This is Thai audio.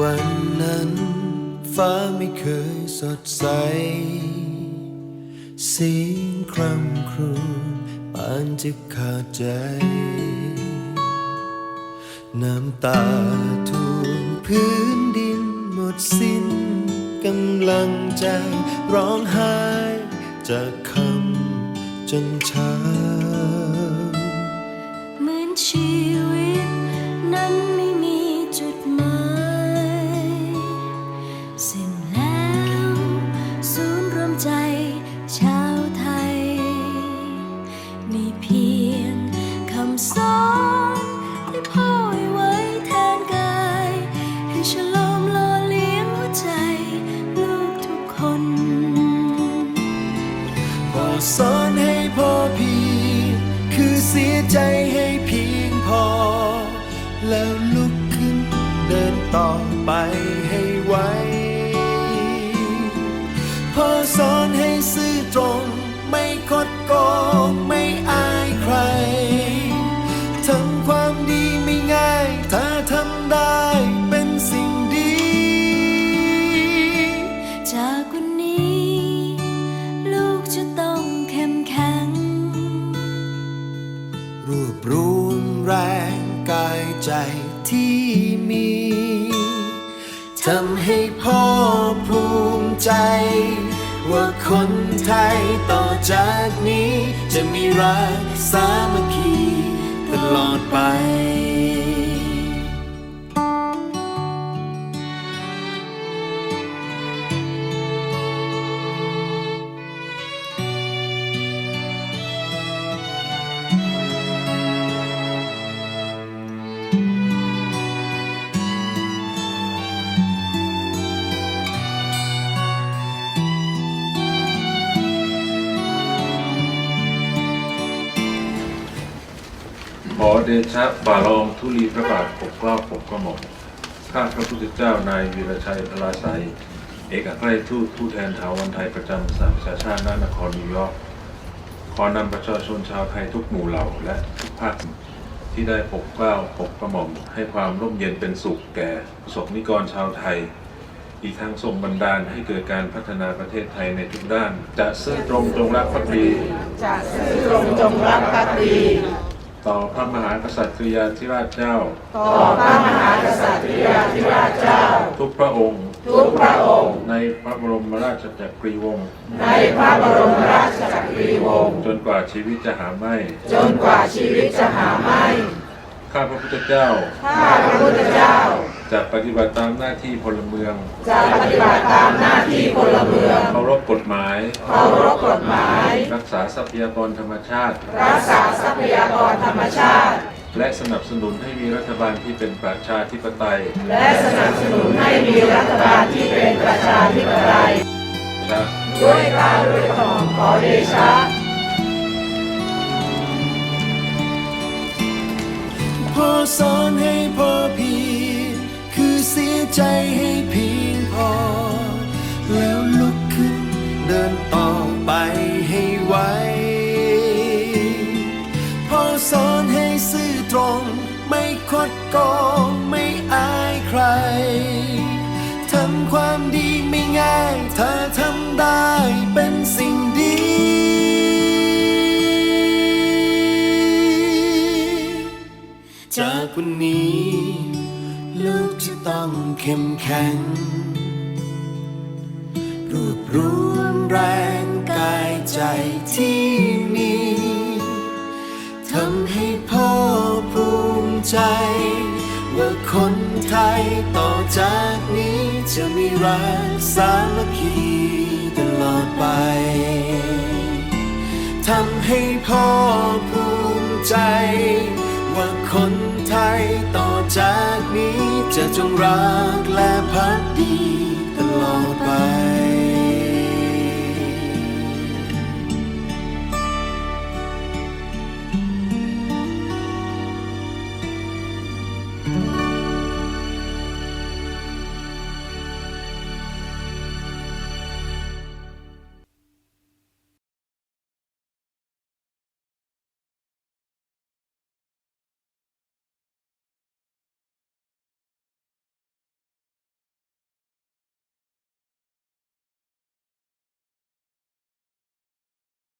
วันนั้น ฟ้าไม่เคยสดใส เสียงคร่ำครวญปานจะขาดใจ น้ำตาท่วมพื้นดินหมดสิ้นกำลังใจร้องไห้จากคำจนช้าเหมือนชี ใจชาวไทยมีเพียงคำสอนที่พ่อไว้แทนกาย ให้ฉลอมหล่อเลี้ยงหัวใจลูกทุกคนพอสอนให้พ่อเพียงคือเสียใจให้เพียงพอ แล้วลุกขึ้นเดินต่อไป ให้ซื่อตรง ไม่คดโกงไม่อายใครทำความดีไม่ง่าย ถ้าทำได้เป็นสิ่งดี จากวันนี้ ลูกจะต้องเข้มแข็ง รวบรวมแรงกายใจที่มีทำให้พ่อภูมิใจ ว่าคนไทยต่อจากนี้ จะมีรักสามัคคีตลอดไป เดชะฝ่าลองธุลีพระบาทปกเกล้าปกกระหม่อมข้าพระพุทธเจ้านายวีรชัยพลาไสยเอกอัครราชทูตผู้แทนถาวรไทยประจำสหประชาชาติณนครนิวยอร์กขอนำประชาชนชาวไทยทุกหมู่เหล่าและทุกภาคที่ได้ปกเกล้าปกกระหม่อม ให้ความร่มเย็นเป็นสุขแก่ประสบนิกรชาวไทย อีกทั้งทรงบันดาลให้เกิดการพัฒนาประเทศไทยในทุกด้าน จะซื่อตรงจงรักภักดี จะซื่อตรงจงรักภักดี ต่อพระมหากษัตริยาธิราชเจ้า ต่อพระมหากษัตริยาธิราชเจ้า ทุกพระองค์ ทุกพระองค์ ในพระบรมราชจักรีวงศ์ ในพระบรมราชจักรีวงศ์ จนกว่าชีวิตจะหาไม่ จนกว่าชีวิตจะหาไม่ ข้าพระพุทธเจ้า ข้าพระพุทธเจ้า จะปฏิบัติตามหน้าที่พลเมือง จะปฏิบัติตามหน้าที่พลเมือง เคารพกฎหมาย เคารพกฎหมาย รักษาทรัพยากรธรรมชาติ รักษาทรัพยากรธรรมชาติ และสนับสนุนให้มีรัฐบาลที่เป็นประชาธิปไตย และสนับสนุนให้มีรัฐบาลที่เป็นประชาธิปไตยชาด้วยกล้ารด้วยกระหม่อมขอเดชะพอสอนให้พอเพียงคือเสียใจให้เพียงพอ แล้วลุกขึ้นเดินต่อไปให้ ไหวพอสอนให้ซื่อตรง ไม่คดโกงไม่อายใคร ทำความดีไม่ง่ายถ้าทำได้เป็นสิ่งดีจากวันนี้ ลูกจะต้องเข้มแข็ง รวบรวมแรง กายใจที่มี ทำให้พ่อภูมิใจ ว่าคนไทยต่อจากนี้จะมีรักสามัคคีตลอดไป ทำให้พ่อภูมิใจ ว่าคนไทยต่อจากนี้จะจงรักและพักดี